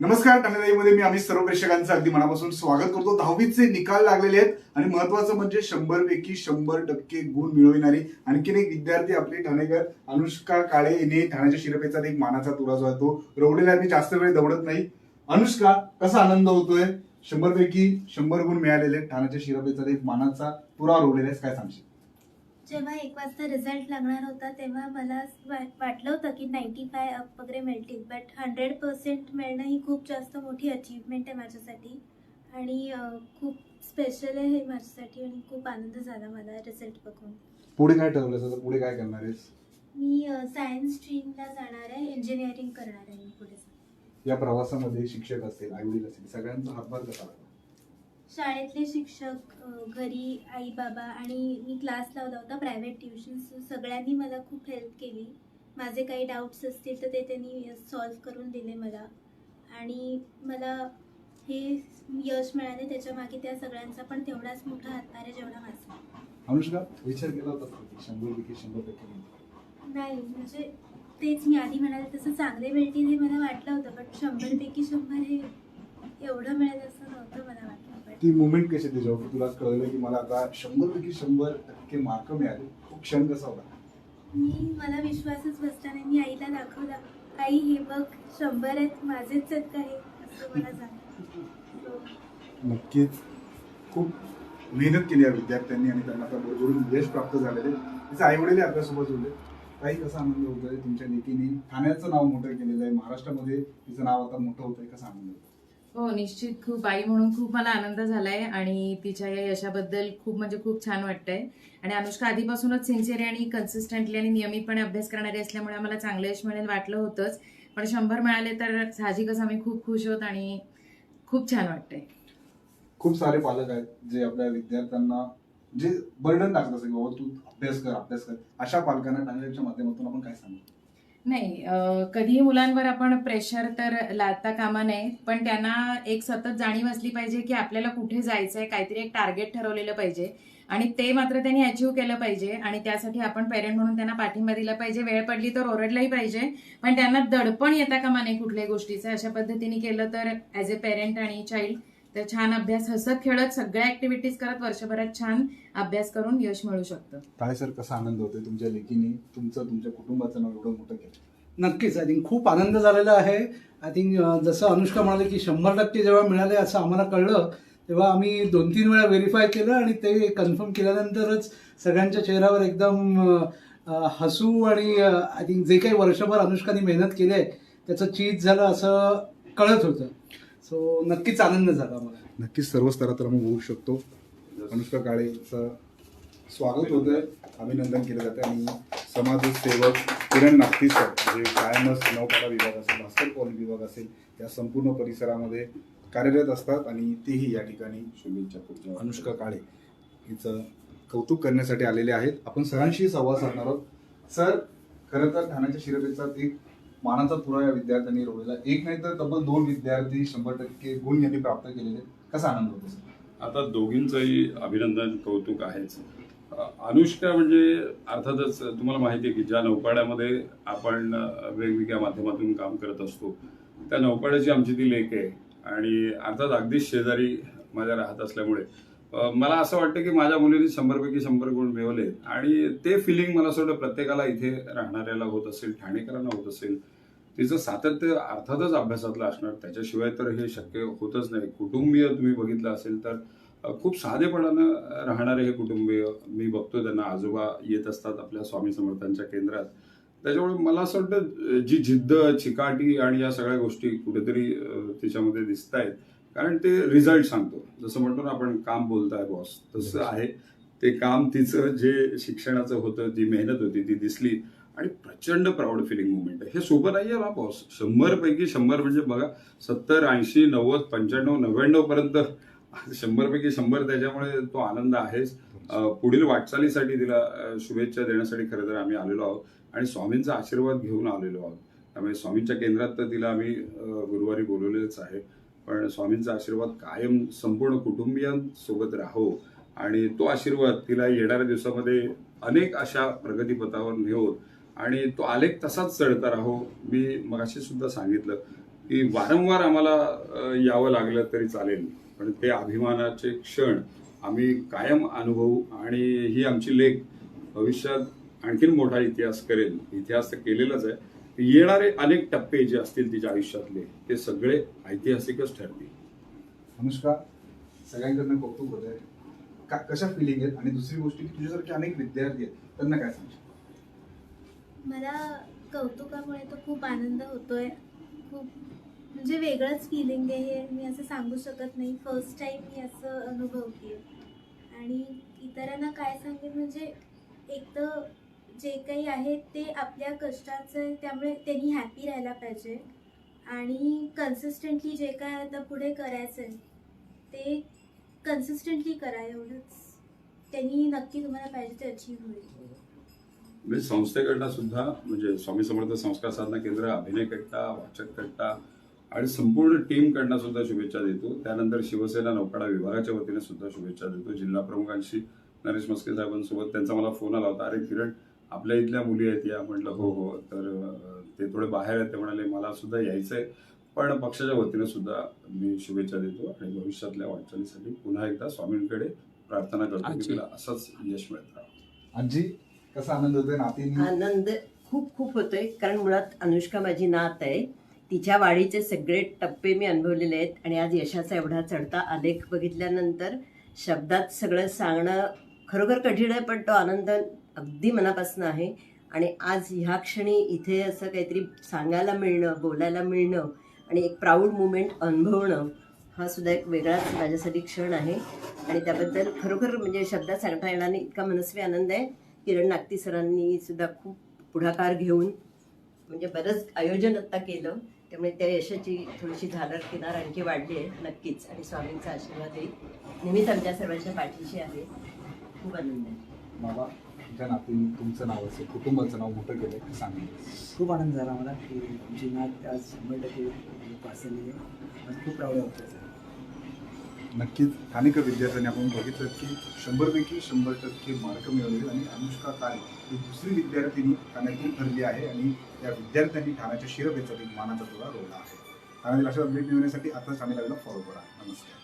नमस्कारमध्ये मी आम्ही सर्व प्रेक्षकांचं अगदी मनापासून स्वागत करतो. दहावीचे निकाल लागलेले आहेत आणि महत्वाचं म्हणजे शंभर पैकी शंभर टक्के गुण मिळविणारी आणखीन एक विद्यार्थी आपली ठाणेकर अनुष्का काळे हिने ठाण्याच्या शिरपेचा एक मानाचा तुरा जो आहे तो रोवलेला आहे. मी जास्त वेळ दौडत नाही. अनुष्का कसा आनंद होतोय? शंभर पैकी शंभर गुण मिळालेले ठाण्याच्या शिरपेचा एक मानाचा तुरा रोवलेला आहे काय सांगशील? जेव्हा एक वाजता रिझल्ट लागणार होता तेव्हा मला वाटलं होतं की नाईन्टी फाय अप वगैरे मिळतील बट हंड्रेड पर्सेंट मिळणं ही खूप जास्त मोठी अचीवमेंट आहे माझ्यासाठी. आणि खूप स्पेशल आहे हे माझ्यासाठी आणि खूप आनंद झाला मला रिझल्ट बघून. पुढे काय ठरवलं पुढे काय करणार आहेस? मी सायन्स स्ट्रीमला जाणार आहे इंजिनिअरिंग करणार आहे मी पुढे. या प्रवासामध्ये शिक्षक असतील आई वडील असतील सगळ्यांचा हातभार कसा? शाळेतले शिक्षक घरी आई बाबा आणि मी क्लास लावला होता प्रायव्हेट ट्युशन सगळ्यांनी मला खूप हेल्प केली. माझे काही डाऊट्स असतील तर ते त्यांनी सॉल्व्ह करून दिले मला. आणि मला हे यश मिळाले त्याच्यामागे त्या सगळ्यांचा पण तेवढाच मोठा हातभार आहे जेवढा माझा. अनुष्का विचार केला होता शंभर पैकी शंभर टक्के? नाही म्हणजे तेच मी आधी म्हणाले तसं चांगले मिळतील हे मला वाटलं होतं बट शंभरपैकी शंभर हे एवढं मिळेल असं नव्हतं मला वाटलं. ती मुवमेंट कशी होती जेव्हा की तुला कळलं की मला आता शंभर पैकी शंभर टक्के मार्क मिळाले. तो क्षण कसा होता? मी मला विश्वासच बसला नाही. मी आईला दाखवला आई हे बघ शंभर आहेत माझेच आहेत का हे? असं मला झालं So, नक्कीच. खूप मेहनत केली या विद्यार्थ्यांनी आणि त्यांना आता बरोबरून यश प्राप्त झालेले. तिचे आई वडील आपल्यासोबत होते. काही कसा आनंद होतोय तुमच्या लेकीने ठाण्याचं नाव मोठं केलेलं आहे. महाराष्ट्रामध्ये तिचं नाव आता मोठं होतंय कसा आनंद होतो हो निश्चित. खूप आई म्हणून खूप मला आनंद झालाय आणि तिच्या या यशाबद्दल खूप म्हणजे खूप छान वाटतंय. आणि अनुष्का आधीपासूनच सिन्सिअर आणि कन्सिस्टंटली आणि नियमितपणे अभ्यास करणारी असल्यामुळे आम्हाला चांगलं यश मिळेल वाटलं होतंच. पण शंभर मिळाले तर साहजिकच आम्ही खूप खुश होत आणि खूप छान वाटतंय. खूप सारे पालक आहेत जे आपल्या विद्यार्थ्यांना जे बर्डन टाकत असेल की बाबा तू अभ्यास कर अभ्यास कर. अशा पालकांना ठाण्याच्या माध्यमातून आपण काय सांगतो नाही अं, कधीही मुलांवर आपण प्रेशर तर लादता कामा नये पण त्यांना एक सतत जाणीव असली पाहिजे की आपल्याला कुठे जायचंय काहीतरी एक टार्गेट ठरवलेलं पाहिजे. आणि ते मात्र त्यांनी अचीव केलं पाहिजे आणि त्यासाठी आपण पेरेंट म्हणून त्यांना पाठिंबा दिला पाहिजे. वेळ पडली तर ओरडलाही पाहिजे पण त्यांना दडपण येता कामा नये कुठल्याही गोष्टीचं. अशा पद्धतीने केलं तर ऍज अ पेरेंट आणि चाइल्ड तर छान अभ्यास हसत खेळत सगळ्या ऍक्टिव्हिटीज करत वर्षभरात छान अभ्यास करून यश मिळू शकतं. काय सर कसा आनंद होतोय तुमच्या लेकीने? तुमचं तुमच्या कुटुंबाचं नाव एवढं मोठं केलं. नक्कीच. आय थिंक खूप आनंद झालेला आहे. आय थिंक जसं अनुष्का म्हणाले की शंभर टक्के जेव्हा मिळाले असं आम्हाला कळलं तेव्हा आम्ही दोन तीन वेळा व्हेरीफाय केलं आणि ते कन्फर्म केल्यानंतरच सगळ्यांच्या चेहऱ्यावर एकदम हसू आणि आय थिंक जे काही वर्षभर अनुष्काने मेहनत केली आहे त्याचं चीज झालं असं कळत होतं. सो नक्कीच आनंद झाला मला. नक्कीच सर्व स्तरात आम्ही होऊ शकतो. अनुष्का काळेचं स्वागत होतं अभिनंदन केलं जातं आणि समाजसेवक किरण नागती सर जे कायमच नौपाडा विभाग असेल भास्कर कॉलेज विभाग असेल या संपूर्ण परिसरामध्ये कार्यरत असतात. आणि तेही या ठिकाणी शुभेच्छा अनुष्का काळे हिचं कौतुक करण्यासाठी आलेले आहेत. आपण सरांशी संवाद साधणार आहोत. सर खरं तर ठाण्याच्या शिरपेचा एक मानाचा पुरा या विद्यार्थ्यांनी रोवलेला. एक नाही तर तब्बल दोन विद्यार्थी शंभर टक्के गुण यांनी प्राप्त केलेले. कसा आनंद होतो आता दोघींचंही अभिनंदन कौतुक आहेच. अनुष्का म्हणजे अर्थातच तुम्हाला माहिती आहे की ज्या नौपाड्यामध्ये आपण वेगवेगळ्या माध्यमातून काम करत असतो त्या नौपाड्याची आमची ती लेख आहे. आणि अर्थात अगदीच शेजारी माझ्या राहत असल्यामुळे मला असं वाटतं की माझ्या मुलीने शंभरपैकी शंभर गुण मिळवले आणि ते फिलिंग मला असं वाटतं प्रत्येकाला इथे राहणाऱ्याला होत असेल ठाणेकरांना होत असेल तिचं सातत्य अर्थातच अभ्यासातलं असणार त्याच्याशिवाय तर हे शक्य होतच नाही. कुटुंबीय तुम्ही बघितलं असेल तर खूप साधेपणानं राहणारे हे कुटुंबीय मी बघतो त्यांना आजोबा येत असतात आपल्या स्वामी समर्थांच्या केंद्रात. त्याच्यामुळे मला असं वाटतं जी जिद्द चिकाटी आणि या सगळ्या गोष्टी कुठेतरी तिच्यामध्ये दिसत आहेत कारण ते रिझल्ट सांगतो. जसं म्हणतो ना आपण काम बोलताय बॉस तसं आहे. ते काम तिचं जे शिक्षणाचं होतं जी मेहनत होती ती दिसली आणि प्रचंड प्राऊड फिलिंग मुवमेंट आहे. हे सोपं नाही आहे बॉस शंभरपैकी शंभर म्हणजे बघा सत्तर ऐंशी नव्वद पंच्याण्णव नव्याण्णवपर्यंत शंभरपैकी शंभर त्याच्यामुळे तो आनंद आहेच. पुढील वाटचालीसाठी तिला शुभेच्छा देण्यासाठी खरं तर आम्ही आलेलो आहोत. आणि स्वामींचा आशीर्वाद घेऊन आलेलो आहोत. त्यामुळे स्वामींच्या केंद्रात तर तिला आम्ही गुरुवारी बोलवलेलंच आहे. पण स्वामींचा आशीर्वाद कायम संपूर्ण कुटुंबियांसोबत राहो. आणि तो आशीर्वाद तिला येणाऱ्या दिवसामध्ये अनेक अशा प्रगतीपथावर नेऊन आणि तो आलेख तसाच चढता राहो मी मगाशी सुद्धा सांगितलं की वारंवार आम्हाला यावं लागलं तरी चालेल. पण ते अभिमानाचे क्षण आम्ही कायम अनुभवू आणि ही आमची लेख भविष्यात आणखीन मोठा इतिहास करेल. इतिहास तर केलेलाच आहे. येणारे अनेक टप्पे जे असतील तिच्या आयुष्यातले ते सगळे ऐतिहासिकच ठरतील. अनुष्का सगळ्यांकडनं कौतुक होत आहे का कशा फिलिंग आहेत? आणि दुसरी गोष्ट की तुझ्यासारखे अनेक विद्यार्थी आहेत त्यांना काय सांगशील? मला कौतुकामुळे तर खूप आनंद होतोय. खूप म्हणजे वेगळंच फिलिंग आहे हे. मी असं सांगू शकत नाही. फर्स्ट टाईम मी असं अनुभवते आणि इतरांना काय सांगेन म्हणजे एक तर जे काही आहे ते आपल्या कष्टाचं आहे त्यामुळे त्यांनी हॅपी राहायला पाहिजे. आणि कन्सिस्टंटली जे काय आता पुढे करायचं आहे ते कन्सिस्टंटली करा एवढंच. त्यांनी नक्की तुम्हाला पाहिजे ते अचीव्ह होईल. म्हणजे संस्थेकडनं सुद्धा म्हणजे स्वामी समर्थ संस्कार साधना केंद्र अभिनय कट्टा वाचक कट्टा आणि संपूर्ण टीमकडनं सुद्धा शुभेच्छा देतो. त्यानंतर शिवसेना नौकाडा विभागाच्या वतीने सुद्धा शुभेच्छा देतो. जिल्हा प्रमुखांशी नरेश मस्के साहेबांसोबत त्यांचा मला फोन आला होता. अरे किरण आपल्या इथल्या मुली आहेत या. म्हटलं हो हो. तर ते थोडे बाहेर आहेत. ते म्हणाले मला सुद्धा यायचंय. पण पक्षाच्या वतीने सुद्धा मी शुभेच्छा देतो आणि भविष्यातल्या वाटचालीसाठी पुन्हा एकदा स्वामींकडे प्रार्थना करतो. की आजी. तिला असंच यश मिळत. आजी कसा आनंद होतोय नातींनी? आनंद खूप खूप होतोय. कारण मुळात अनुष्का माझी नात आहे. तिच्या वाढीचे सगळे टप्पे मी अनुभवलेले आहेत. आणि आज यशाचा एवढा चढता आलेख बघितल्यानंतर शब्दात सगळं सांगणं खरोखर कठीण आहे पण तो आनंद अगदी मनापासून आहे. आणि आज ह्या क्षणी इथे असं काहीतरी सांगायला मिळणं बोलायला मिळणं आणि एक प्राऊड मुमेंट अनुभवणं हा सुद्धा एक वेगळाच माझ्यासाठी क्षण आहे. आणि त्याबद्दल खरोखर म्हणजे शब्दात सांगता येणार नाही इतका मनस्वी आनंद आहे. किरण नागती सरांनी सुद्धा खूप पुढाकार घेऊन म्हणजे बरंच आयोजन आत्ता केलं. त्यामुळे त्या यशाची थोडीशी झालर किनार आणखी वाढली आहे नक्कीच. आणि स्वामींचा आशीर्वाद आहे नेहमीच आमच्या सर्वांच्या पाठीशी आहे. खूप आनंद आहे. बाबा तुमच्या नातींनी तुमचं नाव असेल कुटुंबाचं नाव मोठं केलंय सांगा. खूप आनंद झाला मला की आमची नात आज शंभर टक्के पास झाली आहे. खूप प्राऊड वाटतं सर नक्कीच ठाणेकर विद्यार्थ्यांनी आपण बघितलं की शंभरपैकी शंभर टक्के मार्क मिळवले आणि अनुष्का काळे ही दुसरी विद्यार्थिनी ठाण्यातून ठरली आहे आणि त्या विद्यार्थ्यांनी ठाण्याच्या शिरपेचातील मानाचा तुरा रोवला आहे. ठाण्यातील अशा अपडेट मिळवण्यासाठी आता ठाणे लागला फॉलो करा. नमस्कार.